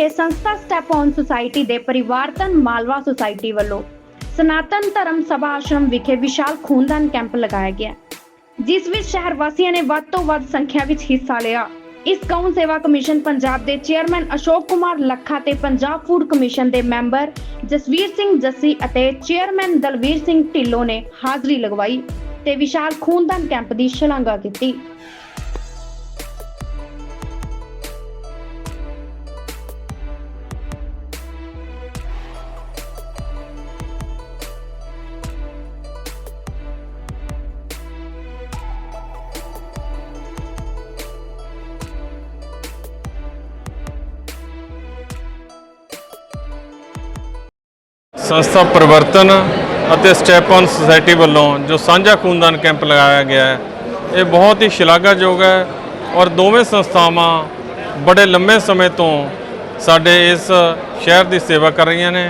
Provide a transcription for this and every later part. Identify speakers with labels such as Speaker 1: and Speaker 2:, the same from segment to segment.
Speaker 1: ਵਿਖੇ ਸੰਸਥਾ step on society ਦੇ ਪਰਿਵਾਰਤਨ ਮਾਲਵਾ ਸੁਸਾਇਟੀ ਵੱਲੋਂ ਸਨਾਤਨ ਧਰਮ ਸਭਾ ਆਸ਼ਰਮ ਵਿਖੇ ਵਿਸ਼ਾਲ ਖੂਨਦਾਨ ਕੈਂਪ ਲਗਾਇਆ ਗਿਆ। ਜਿਸ ਵਿੱਚ ਸ਼ਹਿਰ ਵਾਸੀਆਂ ਨੇ ਵੱਧ ਤੋਂ ਵੱਧ ਸੰਖਿਆ ਵਿੱਚ ਹਿੱਸਾ ਲਿਆ। ਇਸ ਗਊ ਸੇਵਾ ਕਮਿਸ਼ਨ ਪੰਜਾਬ ਦੇ ਚੇਅਰਮੈਨ ਅਸ਼ੋਕ ਕੁਮਾਰ ਲੱਖਾ ਤੇ ਪੰਜਾਬ ਫੂਡ ਕਮਿਸ਼ਨ ਦੇ ਮੈਂਬਰ ਜਸਵੀਰ ਸਿੰਘ ਜੱਸੀ ਅਤੇ ਚੇਅਰਮੈਨ ਦਲਵੀਰ ਸਿੰਘ ਢਿੱਲੋਂ ਨੇ ਹਾਜ਼ਰੀ ਲਗਵਾਈ ਤੇ ਵਿਸ਼ਾਲ ਖੂਨਦਾਨ ਕੈਂਪ ਦੀ ਸ਼ਲਾਘਾ ਕੀਤੀ।
Speaker 2: ਸੰਸਥਾ ਪਰਿਵਰਤਨ ਅਤੇ ਸਟੈਪ ਔਨ ਸੁਸਾਇਟੀ ਵੱਲੋਂ ਜੋ ਸਾਂਝਾ ਖੂਨਦਾਨ ਕੈਂਪ ਲਗਾਇਆ ਗਿਆ ਹੈ, ਇਹ ਬਹੁਤ ਹੀ ਸ਼ਲਾਘਾਯੋਗ ਹੈ ਔਰ ਦੋਵੇਂ ਸੰਸਥਾਵਾਂ ਬੜੇ ਲੰਮੇ ਸਮੇਂ ਤੋਂ ਸਾਡੇ ਇਸ ਸ਼ਹਿਰ ਦੀ ਸੇਵਾ ਕਰ ਰਹੀਆਂ ਨੇ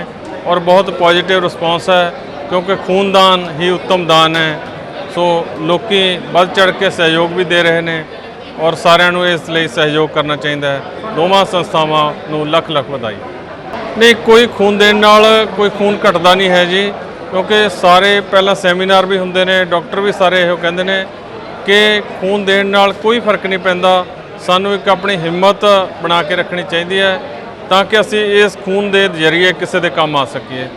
Speaker 2: ਔਰ ਬਹੁਤ ਪੋਜ਼ਿਟਿਵ ਰਿਸਪੌਂਸ ਹੈ ਕਿਉਂਕਿ ਖੂਨਦਾਨ ਹੀ ਉੱਤਮ ਦਾਨ ਹੈ। ਸੋ ਲੋਕੀ ਵੱਧ ਚੜ ਕੇ ਸਹਿਯੋਗ ਵੀ ਦੇ ਰਹੇ ਨੇ ਔਰ ਸਾਰਿਆਂ ਨੂੰ ਇਸ ਲਈ ਸਹਿਯੋਗ ਕਰਨਾ ਚਾਹੀਦਾ ਹੈ। ਦੋਵਾਂ ਸੰਸਥਾਵਾਂ ਨੂੰ ਲੱਖ ਲੱਖ ਵਧਾਈ। ਨਹੀਂ, ਕੋਈ ਖੂਨ ਦੇਣ ਨਾਲ ਕੋਈ ਖੂਨ ਘਟਦਾ ਨਹੀਂ ਹੈ ਜੀ। ਕਿਉਂਕਿ ਸਾਰੇ ਪਹਿਲਾਂ ਸੈਮੀਨਾਰ ਵੀ ਹੁੰਦੇ ਨੇ, ਡਾਕਟਰ ਵੀ ਸਾਰੇ ਇਹੋ ਕਹਿੰਦੇ ਨੇ ਕਿ ਖੂਨ ਦੇਣ ਨਾਲ ਕੋਈ ਫ਼ਰਕ ਨਹੀਂ ਪੈਂਦਾ। ਸਾਨੂੰ ਇੱਕ ਆਪਣੀ ਹਿੰਮਤ ਬਣਾ ਕੇ ਰੱਖਣੀ ਚਾਹੀਦੀ ਹੈ ਤਾਂ ਕਿ ਅਸੀਂ ਇਸ ਖੂਨ ਦੇ ਜ਼ਰੀਏ ਕਿਸੇ ਦੇ ਕੰਮ ਆ ਸਕੀਏ।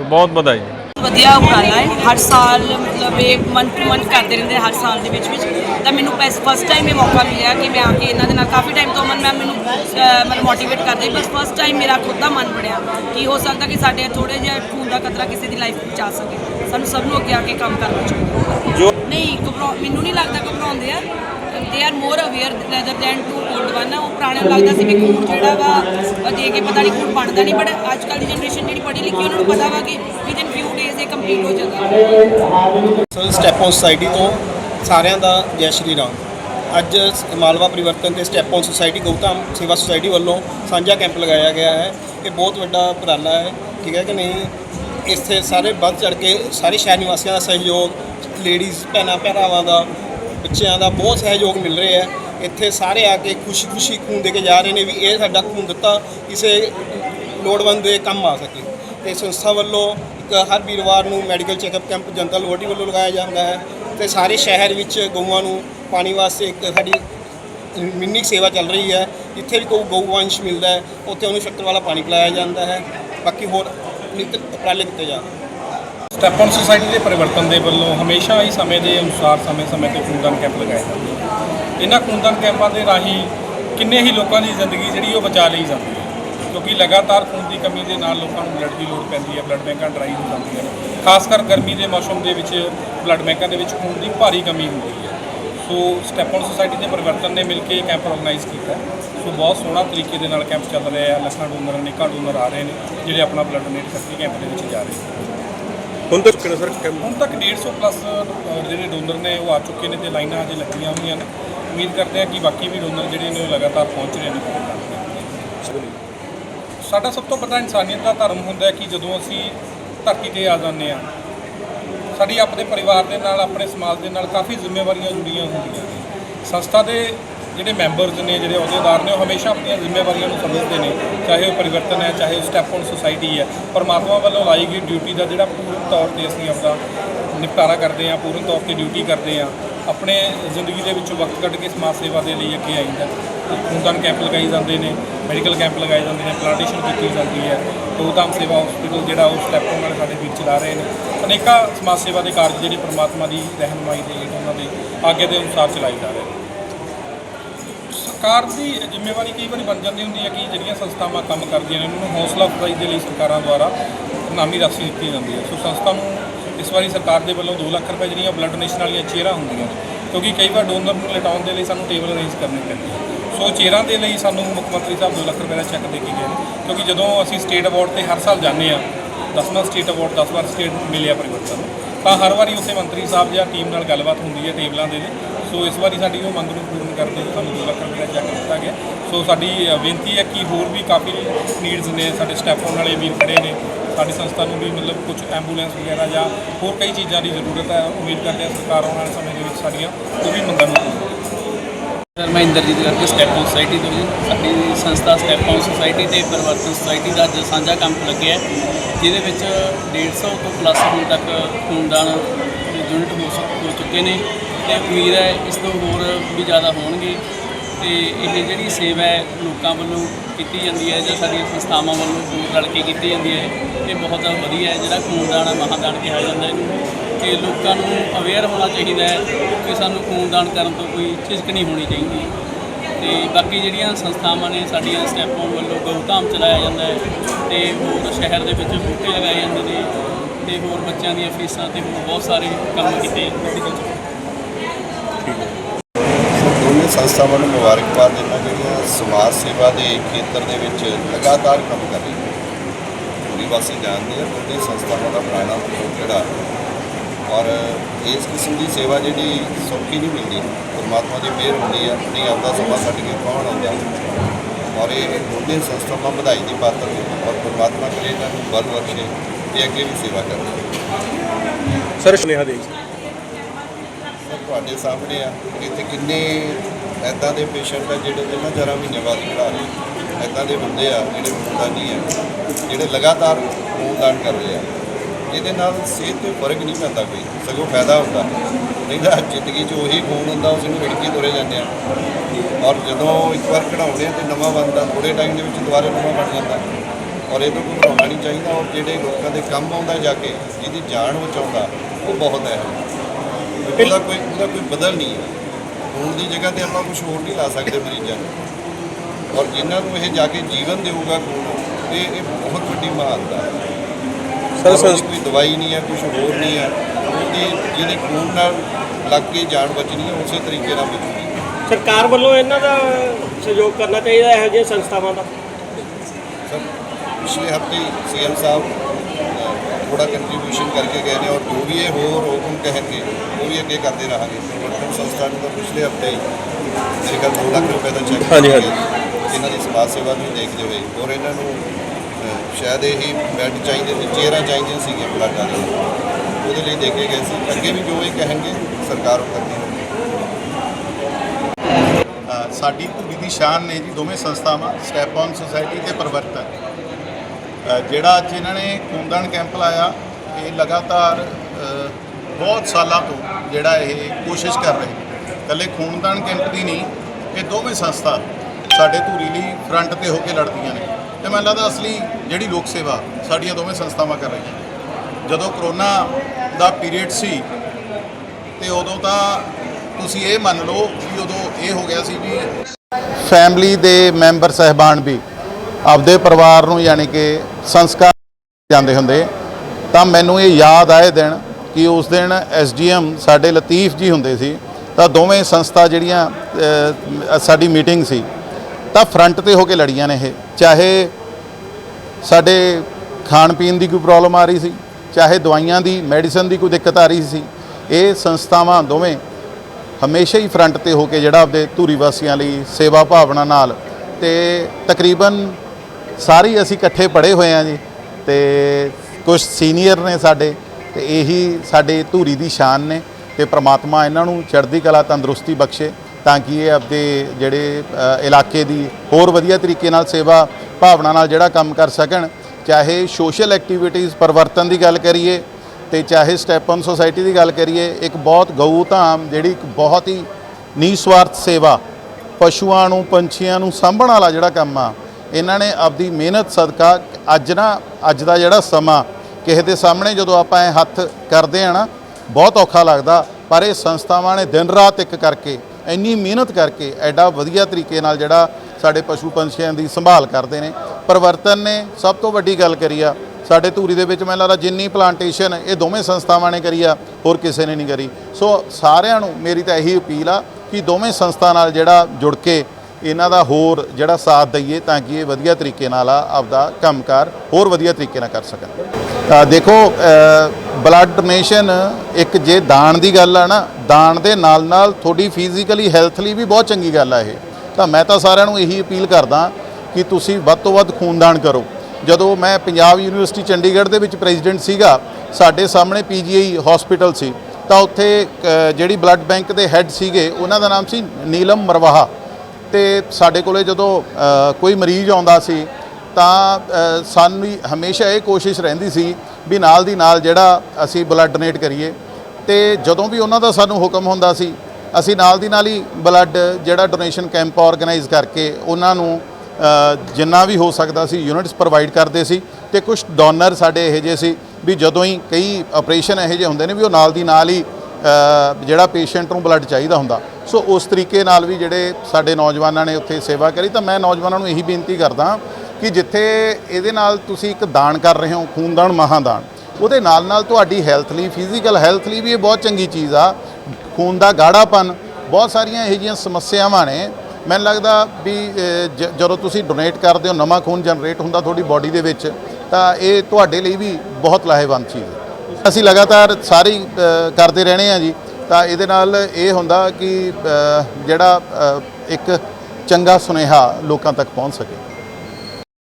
Speaker 2: ਬਹੁਤ ਵਧਾਈ।
Speaker 3: ਵਧੀਆ ਉਪਰਾਲਾ ਹੈ। ਹਰ ਸਾਲ ਮਤਲਬ ਇਹ ਮੰਥ ਟੂ ਮੰਥ ਕਰਦੇ ਰਹਿੰਦੇ ਹਰ ਸਾਲ ਦੇ ਵਿੱਚ ਵਿੱਚ। ਤਾਂ ਮੈਨੂੰ ਫਸਟ ਟਾਈਮ ਇਹ ਮੌਕਾ ਮਿਲਿਆ ਕਿ ਮੈਂ ਆ ਕੇ ਇਹਨਾਂ ਦੇ ਨਾਲ ਕਾਫੀ ਟਾਈਮ ਤੋਂ ਮਨ ਮੈਂ ਮੈਨੂੰ ਅਹ, ਮਤਲਬ ਮੋਟੀਵੇਟ ਕਰਦੇ ਬਸ ਫਸਟ ਟਾਈਮ ਮੇਰਾ ਖੁਦ ਦਾ ਮਨ ਬਣਿਆ ਕਿ ਹੋ ਸਕਦਾ ਕਿ ਸਾਡੇ ਥੋੜੇ ਜਿਹਾ ਖੂਨ ਦਾ ਕਤਰਾ ਕਿਸੇ ਦੀ ਲਾਈਫ ਵਿੱਚ ਆ ਸਕੇ। ਸਾਨੂੰ ਸਭ ਨੂੰ ਅੱਗੇ ਆ ਕੇ ਕੰਮ ਕਰਨਾ ਚਾਹੀਦਾ। ਨਹੀਂ ਘਬਰਾ ਮੈਨੂੰ ਨਹੀਂ ਲੱਗਦਾ ਘਬਰਾਉਂਦੇ ਆ। They are more aware rather than to old one ਉਹ ਪੁਰਾਣੇ ਨੂੰ ਲੱਗਦਾ ਸੀ ਵੀ ਕੂੜ ਜਿਹੜਾ ਵਾ ਉਹ ਦੇ ਕੇ ਪਤਾ ਨਹੀਂ ਕੂੜ ਬਣਦਾ ਨਹੀਂ। ਬਟ ਅੱਜ ਕੱਲ੍ਹ ਦੀ ਜਨਰੇਸ਼ਨ ਜਿਹੜੀ ਪੜ੍ਹੀ ਲਿਖੀ ਉਹਨਾਂ ਨੂੰ ਪਤਾ ਵਾ ਕਿ ਵਿਦਨ ਕੰਪਲੀਟ ਹੋ ਜਾਂਦਾ
Speaker 4: ਸਰ ਸਟੈਪ ਔਨ ਸੁਸਾਇਟੀ ਤੋਂ ਸਾਰਿਆਂ ਦਾ ਜੈ ਸ਼੍ਰੀ ਰਾਮ। ਅੱਜ ਮਾਲਵਾ ਪਰਿਵਰਤਨ ਤੇ ਸਟੈਪ ਔਨ ਸੁਸਾਇਟੀ ਗਊਧਾਮ ਸੇਵਾ ਸੁਸਾਇਟੀ ਵੱਲੋਂ ਸਾਂਝਾ ਕੈਂਪ ਲਗਾਇਆ ਗਿਆ ਹੈ। ਇਹ ਬਹੁਤ ਵੱਡਾ ਉਪਰਾਲਾ ਹੈ, ਠੀਕ ਹੈ ਕਿ ਨਹੀਂ? ਇੱਥੇ ਸਾਰੇ ਵੱਧ ਚੜ ਕੇ ਸਾਰੇ ਸ਼ਹਿਰ ਨਿਵਾਸੀਆਂ ਦਾ ਸਹਿਯੋਗ ਲੇਡੀਜ਼ ਭੈਣਾਂ ਭਰਾਵਾਂ ਦਾ, ਬੱਚਿਆਂ ਦਾ ਬਹੁਤ ਸਹਿਯੋਗ ਮਿਲ ਰਿਹਾ ਹੈ। ਇੱਥੇ ਸਾਰੇ ਆ ਕੇ ਖੁਸ਼ੀ-ਖੁਸ਼ੀ ਖੂਨ ਦੇ ਕੇ ਜਾ ਰਹੇ ਨੇ ਵੀ ਇਹ ਸਾਡਾ ਖੂਨ ਦਿੱਤਾ, ਕਿਸੇ ਲੋੜਵੰਦ ਦੇ ਕੰਮ ਆ ਸਕੇ। ਤੇ ਸੰਸਥਾ ਵੱਲੋਂ ਇੱਕ ਹਰ ਵੀਰਵਾਰ ਨੂੰ ਮੈਡੀਕਲ ਚੈੱਕਅਪ ਕੈਂਪ ਜਨਤਾ ਲੋਟੀ ਵੱਲੋਂ ਲਗਾਇਆ ਜਾਂਦਾ ਹੈ ਤੇ ਸਾਰੇ ਸ਼ਹਿਰ ਵਿੱਚ ਗਊਆਂ ਨੂੰ ਪਾਣੀ ਵਾਸਤੇ ਇੱਕ ਸਾਡੀ ਮਿੰਨੀ ਸੇਵਾ ਚੱਲ ਰਹੀ ਹੈ, ਜਿੱਥੇ ਵੀ ਕੋਈ ਗਊ ਵੰਸ਼ ਮਿਲਦਾ ਹੈ, ਉੱਥੇ ਉਹਨੂੰ ਸ਼ੱਕਰ ਵਾਲਾ ਪਾਣੀ ਪਿਲਾਇਆ ਜਾਂਦਾ ਹੈ, ਬਾਕੀ ਹੋਰ ਨਿਤ ਉਪਰਾਲੇ ਕੀਤੇ ਜਾ
Speaker 5: ਸਟੈਪਨ ਸੁਸਾਇਟੀ ਦੇ ਪਰਿਵਰਤਨ ਦੇ ਵੱਲੋਂ ਹਮੇਸ਼ਾ ਹੀ ਸਮੇਂ ਦੇ ਅਨੁਸਾਰ ਸਮੇਂ-ਸਮੇਂ ਤੇ ਖੂਨਦਾਨ ਕੈਂਪ ਲਗਾਏ ਜਾਂਦੇ ਹਨ ਇਹਨਾਂ ਖੂਨਦਾਨ ਕੈਂਪਾਂ ਦੇ ਰਾਹੀਂ ਕਿੰਨੇ ਹੀ ਲੋਕਾਂ ਦੀ ਜ਼ਿੰਦਗੀ ਜਿਹੜੀ ਉਹ ਬਚਾ ਲਈ ਜਾਂਦੀ ਹੈ। ਕਿਉਂਕਿ ਲਗਾਤਾਰ ਖੂਨ ਦੀ ਕਮੀ ਦੇ ਨਾਲ ਲੋਕਾਂ ਨੂੰ ਬਲੱਡ ਦੀ ਲੋੜ ਪੈਂਦੀ ਹੈ ਬਲੱਡ ਬੈਂਕਾਂ ਡਰਾਈ ਹੋ ਜਾਂਦੀਆਂ ਨੇ। ਖਾਸ ਕਰ ਗਰਮੀ ਦੇ ਮੌਸਮ ਦੇ ਵਿੱਚ ਬਲੱਡ ਬੈਂਕਾਂ ਦੇ ਵਿੱਚ ਖੂਨ ਦੀ ਭਾਰੀ ਕਮੀ ਹੁੰਦੀ ਹੈ। ਸੋ ਸਟੈਪਨ ਸੁਸਾਇਟੀ ਦੇ ਪਰਿਵਰਤਨ ਨੇ ਮਿਲ ਕੇ ਕੈਂਪ ਆਰਗੇਨਾਈਜ਼ ਕੀਤਾ। ਸੋ ਬਹੁਤ ਸੋਹਣਾ ਤਰੀਕੇ ਦੇ ਨਾਲ ਕੈਂਪ ਚੱਲ ਰਿਹਾ ਹੈ। ਲੱਖਾਂ ਡੋਨਰ ਅਨੇਕਾਂ ਡੋਨਰ ਆ ਰਹੇ ਨੇ ਜਿਹੜੇ ਆਪਣਾ ਬਲੱਡ ਡੋਨੇਟ ਕਰਕੇ ਕੈਂਪ ਦੇ ਵਿੱਚ ਜਾ ਰਹੇ ਨੇ।
Speaker 2: ਹੁਣ ਤੱਕ ਕਿੰਨਾ ਸਰ
Speaker 5: ਹੁਣ ਤੱਕ 150 ਪਲੱਸ ਜਿਹੜੇ ਡੋਨਰ ਨੇ ਉਹ ਆ ਚੁੱਕੇ ਨੇ ਤੇ ਲਾਈਨਾਂ ਅਜੇ ਲੱਗੀਆਂ ਹੋਈਆਂ ਨੇ। ਉਮੀਦ ਕਰਦੇ ਹਾਂ ਕਿ ਬਾਕੀ ਵੀ ਡੋਨਰ ਜਿਹੜੇ ਨੇ ਉਹ ਲਗਾਤਾਰ ਪਹੁੰਚ ਰਹੇ ਨੇ। ਸਾਡਾ ਸਭ ਤੋਂ ਵੱਡਾ ਇਨਸਾਨੀਅਤ ਦਾ ਧਰਮ ਹੁੰਦਾ ਹੈ ਕਿ ਜਦੋਂ ਅਸੀਂ ਧਰਤੀ ਤੇ ਆ ਜਾਂਦੇ ਹਾਂ, ਸਾਡੀ ਆਪਣੇ ਪਰਿਵਾਰ ਦੇ ਨਾਲ, ਆਪਣੇ ਸਮਾਜ ਦੇ ਨਾਲ ਕਾਫੀ ਜ਼ਿੰਮੇਵਾਰੀਆਂ ਜੁੜੀਆਂ ਹੁੰਦੀਆਂ ਨੇ। ਸੰਸਥਾ ਦੇ ਜਿਹੜੇ ਮੈਂਬਰਸ ਨੇ, ਜਿਹੜੇ ਅਹੁਦੇਦਾਰ ਨੇ, ਉਹ ਹਮੇਸ਼ਾ ਆਪਣੀਆਂ ਜ਼ਿੰਮੇਵਾਰੀਆਂ ਨੂੰ ਸਮਝਦੇ ਨੇ, ਚਾਹੇ ਉਹ ਪਰਿਵਰਤਨ ਹੈ, ਚਾਹੇ ਉਹ ਸਟੈਪ ਔਨ ਸੁਸਾਇਟੀ ਹੈ। ਪਰਮਾਤਮਾ ਵੱਲੋਂ ਲਾਈ ਗਈ ਡਿਊਟੀ ਦਾ ਜਿਹੜਾ ਪੂਰਨ ਤੌਰ ਤੇ ਅਸੀਂ ਆਪਦਾ ਨਿਪਟਾਰਾ ਕਰਦੇ ਹਾਂ, ਪੂਰਨ ਤੌਰ ਤੇ ਡਿਊਟੀ ਕਰਦੇ ਹਾਂ, ਆਪਣੇ ਜ਼ਿੰਦਗੀ ਦੇ ਵਿੱਚੋਂ ਵਕਤ ਕੱਢ ਕੇ ਸਮਾਜ ਸੇਵਾ ਦੇ ਲਈ ਅੱਗੇ ਆਈਦਾ। ਖੂਨਦਾਨ ਕੈਂਪ ਲਗਾਏ ਜਾਂਦੇ ਨੇ, ਮੈਡੀਕਲ ਕੈਂਪ ਲਗਾਏ ਜਾਂਦੇ ਨੇ, ਪਲਾਂਟੇਸ਼ਨ ਕੀਤੀ ਜਾਂਦੀ ਹੈ ਗਊਧਾਮ ਸੇਵਾ ਹਸਪੀਟਲ ਜਿਹੜਾ ਉਹ ਸਟੈਪ ਨਾਲ ਸਾਡੇ ਵੀਰ ਚਲਾ ਰਹੇ ਨੇ। ਅਨੇਕਾਂ ਸਮਾਜ ਸੇਵਾ ਦੇ ਕਾਰਜ ਜਿਹੜੇ ਪ੍ਰਮਾਤਮਾ ਦੀ ਰਹਿਨਮਾਈ ਦੇ ਹੇਠ ਉਹਨਾਂ ਦੇ ਆਗੇ ਦੇ ਅਨੁਸਾਰ ਚਲਾਏ ਜਾ ਰਹੇ ਨੇ। ਸਰਕਾਰ ਦੀ ਜ਼ਿੰਮੇਵਾਰੀ ਕਈ ਵਾਰੀ ਬਣ ਜਾਂਦੀ ਹੁੰਦੀ ਹੈ ਕਿ ਜਿਹੜੀਆਂ ਸੰਸਥਾਵਾਂ ਕੰਮ ਕਰਦੀਆਂ ਨੇ, ਉਹਨਾਂ ਨੂੰ ਹੌਸਲਾ ਅਫਜ਼ਾਈ ਦੇ ਲਈ ਸਰਕਾਰਾਂ ਦੁਆਰਾ ਨਾਮੀ ਰਾਸ਼ੀ ਦਿੱਤੀ ਜਾਂਦੀ ਹੈ। ਸੋ ਸੰਸਥਾ ਨੂੰ ਇਸ ਵਾਰੀ ਸਰਕਾਰ ਦੇ ਵੱਲੋਂ 2 ਲੱਖ ਰੁਪਏ ਜਿਹੜੀਆਂ ਬਲੱਡ ਡੋਨੇਸ਼ਨ ਵਾਲੀਆਂ ਚੇਅਰਾਂ ਹੁੰਦੀਆਂ ਕਿਉਂਕਿ ਕਈ ਵਾਰ ਡੋਨਰ ਨੂੰ ਲਟਾਉਣ ਦੇ ਲਈ ਸਾਨੂੰ ਟੇਬਲ ਅਰੇਂਜ ਕਰਨੀ ਪੈਂਦੀ ਹੈ ਸੋ ਚੇਅਰਾਂ ਦੇ ਲਈ ਸਾਨੂੰ ਮੁੱਖ ਮੰਤਰੀ ਸਾਹਿਬ 2 ਲੱਖ ਰੁਪਏ ਦਾ ਚੈੱਕ ਦੇ ਕੇ ਗਏ ਨੇ। ਕਿਉਂਕਿ ਜਦੋਂ ਅਸੀਂ ਸਟੇਟ ਅਵਾਰਡ ਤੇ ਹਰ ਸਾਲ ਜਾਂਦੇ ਆ 10ਵਾਂ ਸਟੇਟ ਅਵਾਰਡ 10 ਵਾਰ ਸਟੇਟ ਮਿਲਿਆ ਪਰਿਵਰਤਨ ਨੂੰ, ਤਾਂ ਹਰ ਵਾਰੀ ਉੱਥੇ ਮੰਤਰੀ ਸਾਹਿਬ ਜਾਂ ਟੀਮ ਨਾਲ ਗੱਲਬਾਤ ਹੁੰਦੀ ਹੈ ਟੇਬਲਾਂ ਦੇ ਲਈ ਸੋ ਇਸ ਵਾਰੀ ਸਾਡੀ ਉਹ ਮੰਗ ਨੂੰ ਪੂਰਨ ਕਰਦੇ ਹੋਏ ਸਾਨੂੰ 2 ਲੱਖ ਰੁਪਏ ਦਾ ਚੈੱਕ ਦਿੱਤਾ ਗਿਆ। ਸੋ ਸਾਡੀ ਬੇਨਤੀ ਹੈ ਕਿ ਹੋਰ ਵੀ ਕਾਫੀ ਨੀਡਸ ਨੇ, ਸਾਡੇ ਸਟੈਪ ਆਉਣ ਵਾਲੇ ਵੀਰ ਖੜੇ ਨੇ। ਸਾਡੀ ਸੰਸਥਾ ਨੂੰ ਵੀ ਮਤਲਬ ਕੁਝ ਐਂਬੂਲੈਂਸ ਵਗੈਰਾ ਜਾਂ ਹੋਰ ਕਈ ਚੀਜ਼ਾਂ ਦੀ ਜ਼ਰੂਰਤ ਹੈ। ਉਮੀਦ ਕਰਦੇ ਹਾਂ ਸਰਕਾਰ ਆਉਣ ਵਾਲੇ ਸਮੇਂ ਦੇ ਵਿੱਚ ਸਾਡੀਆਂ ਉਹ ਵੀ ਮੰਗਾਂ ਨੂੰ
Speaker 6: ਮੈਂ ਇੰਦਰਜੀਤ ਕਰਕੇ ਸਟੈਪ ਆਨ ਸੁਸਾਇਟੀ ਤੋਂ ਜੀ। ਸਾਡੀ ਸੰਸਥਾ ਸਟੈਪ ਆਨ ਸੁਸਾਇਟੀ ਤੇ ਪਰਿਵਰਤਨ ਸੁਸਾਇਟੀ ਦਾ ਅੱਜ ਸਾਂਝਾ ਕੈਂਪ ਲੱਗਿਆ ਜਿਹਦੇ ਵਿੱਚ 150 ਤੋਂ ਪਲੱਸ ਹੁਣ ਤੱਕ ਖੂਨਦਾਨ ਯੂਨਿਟ ਹੋ ਚੁੱਕੇ ਨੇ ਤੇ ਉਮੀਦ ਹੈ ਇਸ ਤੋਂ ਹੋਰ ਵੀ ਜ਼ਿਆਦਾ ਹੋਣਗੇ। ਤੇ ਇਹ ਜਿਹੜੀ ਸੇਵਾ ਹੈ, ਲੋਕਾਂ ਵੱਲੋਂ ਕੀਤੀ ਜਾਂਦੀ ਹੈ ਜਾਂ ਸਾਡੀਆਂ ਸੰਸਥਾਵਾਂ ਵੱਲੋਂ ਰਲ ਕੇ ਕੀਤੀ ਜਾਂਦੀ ਹੈ, ਇਹ ਬਹੁਤ ਵਧੀਆ ਹੈ। ਜਿਹੜਾ ਖੂਨਦਾਨ ਹੈ, ਮਹਾਦਾਨ ਕਿਹਾ ਜਾਂਦਾ ਇਹਨੂੰ ਕਿ ਲੋਕਾਂ ਨੂੰ ਅਵੇਅਰ ਹੋਣਾ ਚਾਹੀਦਾ ਹੈ ਕਿ ਸਾਨੂੰ ਖੂਨਦਾਨ ਕਰਨ ਤੋਂ ਕੋਈ ਝਿਜਕ ਨਹੀਂ ਹੋਣੀ ਚਾਹੀਦੀ। ਤੇ ਬਾਕੀ ਜਿਹੜੀਆਂ ਸੰਸਥਾਵਾਂ ਨੇ ਸਾਡੀਆਂ ਸਟੈਪਾਂ ਵੱਲੋਂ ਗਊਧਾਮ ਚਲਾਇਆ ਜਾਂਦਾ ਹੈ ਤੇ ਹੋਰ ਸ਼ਹਿਰ ਦੇ ਵਿੱਚ ਬੂਟੇ ਲਗਾਏ ਜਾਂਦੇ ਨੇ ਤੇ ਹੋਰ ਬੱਚਿਆਂ ਦੀਆਂ ਫੀਸਾਂ ਤੇ ਹੋਰ ਬਹੁਤ ਸਾਰੇ ਕੰਮ ਕੀਤੇ ਜਾਂਦੇ ਨੇ।
Speaker 7: ਦੋਵੇਂ ਸੰਸਥਾਵਾਂ ਨੂੰ ਮੁਬਾਰਕਬਾਦ ਦਿੰਦਾ ਜਿਹੜੀਆਂ ਸਮਾਜ ਸੇਵਾ ਦੇ ਖੇਤਰ ਦੇ ਵਿੱਚ ਲਗਾਤਾਰ ਕੰਮ ਕਰ ਰਹੀਆਂ ਪੂਰੀ ਵਾਸੀ ਜਾਣਦੇ ਆ ਦੋਵੇਂ ਸੰਸਥਾਵਾਂ ਦਾ ਪੁਰਾਣਾ ਉਦਯੋਗ ਜਿਹੜਾ ਔਰ ਇਸ ਕਿਸਮ ਦੀ ਸੇਵਾ ਜਿਹੜੀ ਸੌਖੀ ਨਹੀਂ ਮਿਲਦੀ ਪਰਮਾਤਮਾ ਦੀ ਮਿਹਰ ਹੁੰਦੀ ਆ ਨਹੀਂ ਆਉਂਦਾ ਸਮਾਂ ਛੱਡ ਕੇ ਕੌਣ ਆਉਂਦਾ। ਔਰ ਇਹ ਦੋਵੇਂ ਸੰਸਥਾਵਾਂ ਵਧਾਈ ਦੀ ਪਾਤਰ ਨੇ ਔਰ ਪਰਮਾਤਮਾ ਕਰੇ ਇਹਨਾਂ ਨੂੰ ਬਲ ਬਖਸ਼ੇ ਤੇ ਅੱਗੇ ਵੀ ਸੇਵਾ ਕਰਨ
Speaker 5: ਸਰ ਸੁਨੇਹਾ ਦੇ
Speaker 7: ਤੁਹਾਡੇ ਸਾਹਮਣੇ ਆ ਕਿ ਇੱਥੇ ਕਿੰਨੇ ਐਦਾਂ ਦੇ ਪੇਸ਼ੈਂਟ ਆ ਜਿਹੜੇ ਤਿੰਨਾਂ ਚਾਰਾਂ ਮਹੀਨੇ ਬਾਅਦ ਖੜਾ ਰਹੇ ਐਦਾਂ ਦੇ ਬੰਦੇ ਆ ਜਿਹੜੇ ਖੂਨਦਾਨੀ ਆ ਜਿਹੜੇ ਲਗਾਤਾਰ ਖੂਨਦਾਨ ਕਰ ਰਹੇ ਆ। ਇਹਦੇ ਨਾਲ ਸਿਹਤ ਤੇ ਫ਼ਰਕ ਨਹੀਂ ਪੈਂਦਾ ਕੋਈ ਸਗੋਂ ਫਾਇਦਾ ਹੁੰਦਾ। ਨਹੀਂ ਤਾਂ ਜ਼ਿੰਦਗੀ 'ਚ ਉਹੀ ਖੂਨ ਹੁੰਦਾ ਉਸ ਨੂੰ ਵਿੜ ਕੇ ਤੁਰੇ ਜਾਂਦੇ ਆ। ਔਰ ਜਦੋਂ ਇੱਕ ਵਾਰ ਕਢਾਉਂਦੇ ਆ ਤੇ ਨਵਾਂ ਬਣਦਾ ਥੋੜੇ ਟਾਈਮ ਦੇ ਵਿੱਚ ਦੁਬਾਰਾ ਨਵਾਂ ਬਣ ਜਾਂਦਾ। ਔਰ ਇਹ ਤੋਂ ਘਬਰਾਉਣਾ ਨਹੀਂ ਚਾਹੀਦਾ ਔਰ ਜਿਹੜੇ ਲੋਕਾਂ ਦੇ ਕੰਮ ਆਉਂਦਾ ਜਾ ਕੇ ਜਿਹਦੀ ਜਾਨ ਬਚਾਉਂਦਾ ਉਹ ਬਹੁਤ ਹੈ। ਉਹਦਾ ਕੋਈ ਉਹਦਾ ਕੋਈ ਬਦਲ ਨਹੀਂ ਹੈ। ਖੂਨ ਦੀ ਜਗ੍ਹਾ ਤੇ ਆਪਾਂ ਕੁਝ ਹੋਰ ਨਹੀਂ ਲਾ ਸਕਦੇ ਮਰੀਜ਼ਾਂ ਨੂੰ। ਔਰ ਜਿਨ੍ਹਾਂ ਨੂੰ ਇਹ ਜਾ ਕੇ ਜੀਵਨ ਦੇਊਗਾ ਖੂਨ ਇਹ ਇਹ ਬਹੁਤ ਵੱਡੀ ਮਹਾਨਤਾ ਹੈ। ਸਰ ਸਰ ਕੋਈ ਦਵਾਈ ਨਹੀਂ ਹੈ ਕੁਝ ਹੋਰ ਨਹੀਂ ਹੈ। ਉਹਦੀ ਜਿਹਦੇ ਖੂਨ ਨਾਲ ਲੱਗ ਕੇ ਜਾਨ ਬਚਣੀ ਹੈ ਉਸੇ ਤਰੀਕੇ ਨਾਲ ਬਚੂਗੀ।
Speaker 8: ਸਰਕਾਰ ਵੱਲੋਂ ਇਹਨਾਂ ਦਾ ਸਹਿਯੋਗ ਕਰਨਾ ਚਾਹੀਦਾ ਇਹੋ ਜਿਹੀਆਂ ਸੰਸਥਾਵਾਂ ਦਾ?
Speaker 7: ਸਰ ਪਿਛਲੇ ਹਫ਼ਤੇ ਸੀਐਮ ਸਾਹਿਬ ਥੋੜਾ ਕੰਟਰੀਬਿਊਸ਼ਨ ਕਰਕੇ ਗਏ ਨੇ ਔਰ ਜੋ ਵੀ ਇਹ ਹੋਰ ਹੁਕਮ ਕਹਿਣਗੇ ਉਹ ਵੀ ਅੱਗੇ ਕਰਦੇ ਰਹਾਂਗੇ। ਪਰਿਵਰਤਨ ਸੰਸਥਾ ਨੂੰ ਤਾਂ ਪਿਛਲੇ ਹਫ਼ਤੇ ਹੀ ਮੇਰੇ ਖਿਆਲ 2 ਲੱਖ ਰੁਪਏ ਦਾ ਚੈੱਕ ਹਾਂਜੀ ਹਾਂਜੀ। ਇਹਨਾਂ ਦੀ ਸਮਾਜ ਸੇਵਾ ਨੂੰ ਦੇਖਦੇ ਹੋਏ ਔਰ ਇਹਨਾਂ ਨੂੰ ਸ਼ਾਇਦ ਇਹ ਬੈੱਡ ਚਾਹੀਦੇ ਸੀ, ਚੇਅਰਾਂ ਚਾਹੀਦੀਆਂ ਸੀਗੀਆਂ ਬਲੱਡ ਵਾਲੇ ਉਹਦੇ ਲਈ ਦੇ ਕੇ ਗਏ ਸੀ। ਅੱਗੇ ਵੀ ਜੋ ਇਹ ਕਹਿਣਗੇ, ਸਰਕਾਰ ਉਹ ਕਰਦੀ ਰਹੇਗੀ।
Speaker 9: ਸਾਡੀ ਧੂਰੀ ਦੀ ਸ਼ਾਨ ਨੇ ਜੀ, ਦੋਵੇਂ ਸੰਸਥਾਵਾਂ ਸਟੈਪ ਔਨ ਸੁਸਾਇਟੀ ਤੇ ਪਰਿਵਰਤਨ। ਜਿਹੜਾ ਅੱਜ ਇਹਨਾਂ ਨੇ ਖੂਨਦਾਨ ਕੈਂਪ ਲਾਇਆ, ਇਹ ਲਗਾਤਾਰ ਬਹੁਤ ਸਾਲਾਂ ਤੋਂ ਜਿਹੜਾ ਇਹ ਕੋਸ਼ਿਸ਼ ਕਰ ਰਹੇ ਨੇ। ਇਕੱਲੇ ਖੂਨਦਾਨ ਕੈਂਪ ਦੀ ਨਹੀਂ, ਇਹ ਦੋਵੇਂ ਸੰਸਥਾ ਸਾਡੇ ਧੂਰੀ ਲਈ ਫਰੰਟ ਤੇ ਹੋ ਕੇ ਲੜਦੀਆਂ ਨੇ। ਤੇ ਮੈਨੂੰ ਲੱਗਦਾ ਅਸਲੀ ਜਿਹੜੀ ਲੋਕ ਸੇਵਾ ਸਾਡੀਆਂ ਦੋਵੇਂ ਸੰਸਥਾਵਾਂ ਕਰ ਰਹੀਆਂ। ਜਦੋਂ ਕਰੋਨਾ ਦਾ ਪੀਰੀਅਡ ਸੀ, ਤੇ ਉਦੋਂ ਤਾਂ ਤੁਸੀਂ ਇਹ ਮੰਨ ਲਓ ਕਿ ਉਦੋਂ ਇਹ ਹੋ ਗਿਆ ਸੀ ਵੀ ਫੈਮਿਲੀ ਦੇ ਮੈਂਬਰ ਸਹਿਬਾਨ ਵੀ ਆਪਦੇ ਪਰਿਵਾਰ ਨੂੰ ਯਾਨੀ ਕਿ ਸੰਸਕਾਰ ਜਾਂਦੇ ਹੁੰਦੇ। ਤਾਂ ਮੈਨੂੰ ਇਹ ਯਾਦ ਆਏ ਦਿਨ ਕਿ ਉਸ ਦਿਨ ਐਸਡੀਐਮ ਸਾਡੇ ਲਤੀਫ ਜੀ ਹੁੰਦੇ ਸੀ। ਤਾਂ ਦੋਵੇਂ ਸੰਸਥਾ ਜਿਹੜੀਆਂ ਸਾਡੀ ਮੀਟਿੰਗ ਸੀ ਤਾਂ ਫਰੰਟ ਤੇ ਹੋ ਕੇ ਲੜੀਆਂ ਨੇ ਇਹ। ਚਾਹੇ ਸਾਡੇ ਖਾਣ ਪੀਣ ਦੀ ਕੋਈ ਪ੍ਰੋਬਲਮ ਆ ਰਹੀ ਸੀ, ਚਾਹੇ ਦਵਾਈਆਂ ਦੀ ਮੈਡੀਸਨ ਦੀ ਕੋਈ ਦਿੱਕਤ ਆ ਰਹੀ ਸੀ, ਇਹ ਸੰਸਥਾਵਾਂ ਦੋਵੇਂ ਹਮੇਸ਼ਾ ਹੀ ਫਰੰਟ ਤੇ ਹੋ ਕੇ ਜਿਹੜਾ ਆਪਦੇ ਧੂਰੀ ਵਾਸੀਆਂ ਲਈ ਸੇਵਾ ਭਾਵਨਾ ਨਾਲ ਤੇ ਤਕਰੀਬਨ ਸਾਰੇ ਅਸੀਂ ਇਕੱਠੇ ਪੜ੍ਹੇ ਹੋਏ ਆ ਜੀ ਤੇ ਕੁਝ ਸੀਨੀਅਰ ਨੇ ਸਾਡੇ ਤੇ ਇਹੀ ਸਾਡੇ ਧੂਰੀ ਦੀ ਸ਼ਾਨ ਨੇ ਤੇ ਪ੍ਰਮਾਤਮਾ ਇਹਨਾਂ ਨੂੰ ਚੜ੍ਹਦੀ ਕਲਾ ਤੰਦਰੁਸਤੀ ਬਖਸ਼ੇ। ਤਾਂ ਕਿ ਇਹ ਆਪਦੇ ਜਿਹੜੇ ਇਲਾਕੇ ਦੀ ਹੋਰ ਵਧੀਆ ਤਰੀਕੇ ਨਾਲ ਸੇਵਾ ਭਾਵਨਾ ਨਾਲ ਜਿਹੜਾ ਕੰਮ ਕਰ ਸਕਣ, ਚਾਹੇ ਸੋਸ਼ਲ ਐਕਟੀਵਿਟੀਜ਼ ਪਰਿਵਰਤਨ ਦੀ ਗੱਲ ਕਰੀਏ ਤੇ ਚਾਹੇ ਸਟੈਪ ਔਨ ਸੁਸਾਇਟੀ ਦੀ ਗੱਲ ਕਰੀਏ, ਇੱਕ ਬਹੁਤ ਗਊ ਧਾਮ ਜਿਹੜੀ ਇੱਕ ਬਹੁਤ ਹੀ ਨਿਸਵਾਰਥ ਸੇਵਾ, ਪਸ਼ੂਆਂ ਨੂੰ, ਪੰਛੀਆਂ ਨੂੰ ਸਾਂਭਣ ਵਾਲਾ ਜਿਹੜਾ ਕੰਮ ਆ, ਇਹਨਾਂ ਨੇ ਆਪਦੀ ਮਿਹਨਤ, ਸਦਕਾ ਅੱਜ ਨਾ, ਅੱਜ ਦਾ ਜਿਹੜਾ ਸਮਾਂ, ਕਿਸੇ ਦੇ ਸਾਹਮਣੇ ਜਦੋਂ ਆਪਾਂ ਇਹ ਹੱਥ ਕਰਦੇ ਆ ਨਾ, ਬਹੁਤ ਔਖਾ ਲੱਗਦਾ, ਪਰ ਇਹ ਸੰਸਥਾਵਾਂ ਨੇ ਦਿਨ ਰਾਤ ਇੱਕ ਕਰਕੇ ਇੰਨੀ ਮਿਹਨਤ ਕਰਕੇ ਐਡਾ ਵਧੀਆ ਤਰੀਕੇ ਨਾਲ ਜਿਹੜਾ ਸਾਡੇ ਪਸ਼ੂ ਪੰਛੀਆਂ ਦੀ ਸੰਭਾਲ ਕਰਦੇ ਨੇ। ਪਰਿਵਰਤਨ ਨੇ ਸਭ ਤੋਂ ਵੱਡੀ ਗੱਲ ਕਰੀ ਆ। ਸਾਡੇ ਧੂਰੀ ਦੇ ਵਿੱਚ ਮੈਨੂੰ ਲੱਗਦਾ ਜਿੰਨੀ ਪਲਾਂਟੇਸ਼ਨ ਇਹ ਦੋਵੇਂ ਸੰਸਥਾਵਾਂ ਨੇ ਕਰੀ ਆ, ਹੋਰ ਕਿਸੇ ਨੇ ਨਹੀਂ ਕਰੀ। ਸੋ ਸਾਰਿਆਂ ਨੂੰ ਮੇਰੀ ਤਾਂ ਇਹੀ ਅਪੀਲ ਆ ਕਿ ਦੋਵੇਂ ਸੰਸਥਾ ਨਾਲ ਜਿਹੜਾ ਜੁੜ ਕੇ ਇਹਨਾਂ ਦਾ ਹੋਰ ਜਿਹੜਾ ਸਾਥ ਦਈਏ ਤਾਂ ਕਿ ਇਹ ਵਧੀਆ ਤਰੀਕੇ ਨਾਲ ਆ ਆਪਦਾ ਕੰਮਕਾਰ ਹੋਰ ਵਧੀਆ ਤਰੀਕੇ ਨਾਲ ਕਰ ਸਕਣ। ਦੇਖੋ ਬਲੱਡ ਡੋਨੇਸ਼ਨ ਇੱਕ ਜੇ ਦਾਨ ਦੀ ਗੱਲ ਆ ਨਾ, ਦਾਨ ਦੇ ਨਾਲ ਨਾਲ ਤੁਹਾਡੀ ਫਿਜ਼ੀਕਲੀ ਹੈਲਥ ਲਈ ਵੀ ਬਹੁਤ ਚੰਗੀ ਗੱਲ ਆ ਇਹ। ਤਾਂ ਮੈਂ ਤਾਂ ਸਾਰਿਆਂ ਨੂੰ ਇਹੀ ਅਪੀਲ ਕਰਦਾ ਕਿ ਤੁਸੀਂ ਵੱਧ ਤੋਂ ਵੱਧ ਖੂਨਦਾਨ ਕਰੋ। ਜਦੋਂ ਮੈਂ ਪੰਜਾਬ ਯੂਨੀਵਰਸਿਟੀ ਚੰਡੀਗੜ੍ਹ ਦੇ ਵਿੱਚ ਪ੍ਰੈਜ਼ੀਡੈਂਟ ਸੀਗਾ, ਸਾਡੇ ਸਾਹਮਣੇ ਪੀਜੀਆਈ ਹਸਪੀਟਲ ਸੀ, ਤਾਂ ਉੱਥੇ ਜਿਹੜੀ ਬਲੱਡ ਬੈਂਕ ਦੇ ਹੈੱਡ ਸੀਗੇ, ਉਹਨਾਂ ਦਾ ਨਾਮ ਸੀ ਨੀਲਮ ਮਰਵਾਹਾ। ਤੇ ਸਾਡੇ ਕੋਲੇ ਜਦੋਂ ਕੋਈ ਮਰੀਜ਼ ਆਉਂਦਾ ਸੀ, ਤਾਂ ਸਾਨੂੰ ਹਮੇਸ਼ਾ ਇਹ ਕੋਸ਼ਿਸ਼ ਰਹਿੰਦੀ ਸੀ ਵੀ ਨਾਲ ਦੀ ਨਾਲ ਜਿਹੜਾ ਅਸੀਂ ਬਲੱਡ ਡੋਨੇਟ ਕਰੀਏ। ਤੇ ਜਦੋਂ ਵੀ ਉਹਨਾਂ ਦਾ ਸਾਨੂੰ ਹੁਕਮ ਹੁੰਦਾ ਸੀ, ਅਸੀਂ ਨਾਲ ਦੀ ਨਾਲ ਹੀ ਬਲੱਡ ਜਿਹੜਾ ਡੋਨੇਸ਼ਨ ਕੈਂਪ ਆਰਗੇਨਾਈਜ਼ ਕਰਕੇ ਉਹਨਾਂ ਨੂੰ ਜਿੰਨਾ ਵੀ ਹੋ ਸਕਦਾ ਸੀ ਯੂਨਿਟਸ ਪ੍ਰੋਵਾਈਡ ਕਰਦੇ ਸੀ ਤੇ ਕੁਝ ਡੋਨਰ ਸਾਡੇ ਇਹੋ ਜਿਹੇ ਸੀ ਵੀ ਜਦੋਂ ਹੀ ਕਈ ਆਪਰੇਸ਼ਨ ਇਹੋ ਜਿਹੇ ਹੁੰਦੇ ਨੇ ਵੀ ਉਹ ਨਾਲ ਦੀ ਨਾਲ ਹੀ ਜਿਹੜਾ ਪੇਸ਼ੈਂਟ ਨੂੰ ਬਲੱਡ ਚਾਹੀਦਾ ਹੁੰਦਾ। ਸੋ ਉਸ ਤਰੀਕੇ ਨਾਲ ਵੀ ਜਿਹੜੇ ਸਾਡੇ ਨੌਜਵਾਨਾਂ ਨੇ ਉੱਥੇ ਸੇਵਾ ਕਰੀ, ਤਾਂ ਮੈਂ ਨੌਜਵਾਨਾਂ ਨੂੰ ਇਹੀ ਬੇਨਤੀ ਕਰਦਾ ਕਿ ਜਿੱਥੇ ਇਹਦੇ ਨਾਲ ਤੁਸੀਂ ਇੱਕ ਦਾਨ ਕਰ ਰਹੇ ਹੋ, ਖੂਨਦਾਨ, ਮਹਾਦਾਨ, ਉਹਦੇ ਨਾਲ ਨਾਲ ਤੁਹਾਡੀ ਹੈਲਥ ਲਈ ਫਿਜ਼ੀਕਲ ਹੈਲਥ ਲਈ ਵੀ ਇਹ ਬਹੁਤ ਚੰਗੀ ਚੀਜ਼ ਆ। ਖੂਨ ਦਾ ਗਾੜਾਪਨ, ਬਹੁਤ ਸਾਰੀਆਂ ਇਹੋ ਜਿਹੀਆਂ ਸਮੱਸਿਆਵਾਂ ਨੇ। ਮੈਨੂੰ ਲੱਗਦਾ ਵੀ ਜ- ਜਦੋਂ ਤੁਸੀਂ ਡੋਨੇਟ ਕਰਦੇ ਹੋ, ਨਵਾਂ ਖੂਨ ਜਨਰੇਟ ਹੁੰਦਾ ਤੁਹਾਡੀ ਬਾਡੀ ਦੇ ਵਿੱਚ, ਤਾਂ ਇਹ ਤੁਹਾਡੇ ਲਈ ਵੀ ਬਹੁਤ ਲਾਹੇਵੰਦ ਚੀਜ਼ ਹੈ। ਅਸੀਂ ਲਗਾਤਾਰ ਸਾਰੀ ਕਰਦੇ ਰਹਿਣੇ ਆ ਜੀ। ਤਾਂ ਇਹਦੇ ਨਾਲ ਇਹ ਹੁੰਦਾ ਕਿ ਜਿਹੜਾ ਇੱਕ ਚੰਗਾ ਸੁਨੇਹਾ ਲੋਕਾਂ ਤੱਕ ਪਹੁੰਚ ਸਕੇ।